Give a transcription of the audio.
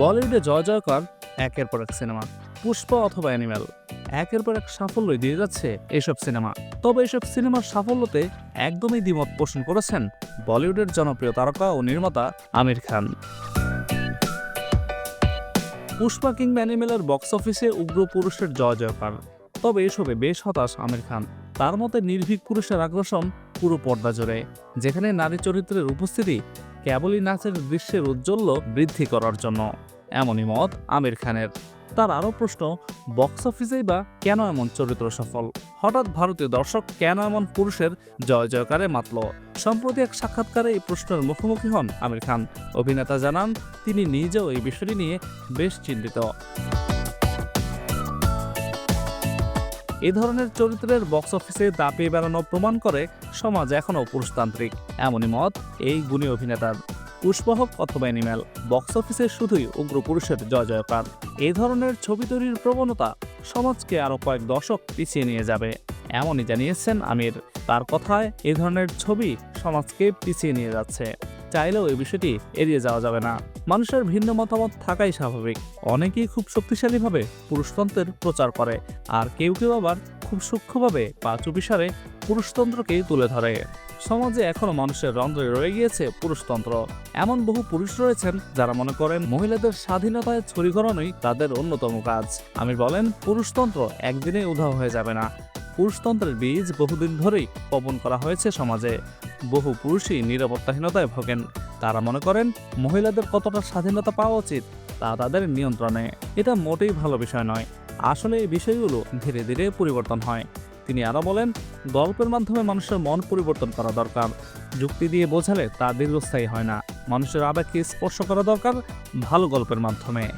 বলিউডে জয় জয়কার একের পর এক সিনেমা। পুষ্প অথবা অ্যানিম্যাল একের পর এক সাফল্যই দিয়ে যাচ্ছে এসব সিনেমা। তবে এসব সিনেমার সাফল্যতে একদমই দ্বিমত পোষণ করেছেন বলিউডের জনপ্রিয় তারকা ও নির্মাতা আমির খান। পুষ্পা কিংবা অ্যানিমেলের বক্স অফিসে উগ্র পুরুষের জয় জয়কার তবে এসবে বেশ হতাশ আমির খান। তার মতে নির্ভীক পুরুষের আগ্রাসন পুরো পর্দা জুড়ে, যেখানে নারী চরিত্রের উপস্থিতি কেবলই নাচের দৃশ্যের ঔজ্জ্বল্য বৃদ্ধি করার জন্য। এমনই মত আমির খানের। তার আরও প্রশ্ন, বক্স অফিসেই বা কেন এমন চরিত্র সফল? হঠাৎ ভারতীয় দর্শক কেন এমন পুরুষের জয় জয়কারে মাতল? সম্প্রতি এক সাক্ষাৎকারে এই প্রশ্নের মুখোমুখি হন আমির খান। অভিনেতা জানান, তিনি নিজেও এই বিষয়টি নিয়ে বেশ চিন্তিত। এ ধরনের চরিত্রের বক্স অফিসে দাপিয়ে বেড়ানো প্রমাণ করে সমাজ এখনও পুরুষতান্ত্রিক। এমনই মত এই গুণী অভিনেতার। পুষ্প হোক অথবা অ্যানিম্যাল বক্স অফিসে শুধুই উগ্র পুরুষের জয় জয়কার। এই ধরনের ছবি তৈরির প্রবণতা সমাজকে আরও কয়েক দশক পিছিয়ে নিয়ে যাবে। এমনই জানিয়েছেন আমির। তার কথায় এ ধরনের ছবি সমাজকে পিছিয়ে নিয়ে যাচ্ছে। চাইলেও এই বিষয়টি এড়িয়ে যাওয়া যাবে না। মানুষের ভিন্ন মতামত থাকাই স্বাভাবিক। অনেকেই খুব শক্তিশালীভাবে পুরুষতন্ত্রের প্রচার করে, আর কেউ কেউ আবার খুব সূক্ষ্মভাবে বা চুপিসারে পুরুষতন্ত্রকে তুলে ধরে। সমাজে এখনও মানুষের রন্ধ্রে রয়ে গিয়েছে পুরুষতন্ত্র। এমন বহু পুরুষ রয়েছেন যারা মনে করেন মহিলাদের স্বাধীনতায় ছড়ি ঘরানোই তাদের অন্যতম কাজ। আমি বলেন, পুরুষতন্ত্র একদিনে উধাও হয়ে যাবে না। পুরুষতন্ত্রের বীজ বহুদিন ধরেই বপন করা হয়েছে সমাজে। বহু পুরুষই নিরাপত্তাহীনতায় ভোগেন। তারা মনে করেন, মহিলাদের কতটা স্বাধীনতা পাওয়া উচিত তা তাদের নিয়ন্ত্রণে। এটা মোটেই ভালো বিষয় নয়। আসলে এই বিষয়গুলো ধীরে ধীরে পরিবর্তন হয়। তিনি আরও বলেন, গল্পের মাধ্যমে মানুষের মন পরিবর্তন করা দরকার। যুক্তি দিয়ে বোঝালে তা দীর্ঘস্থায়ী হয় না। মানুষের আবেগকে স্পর্শ করা দরকার ভালো গল্পের মাধ্যমে।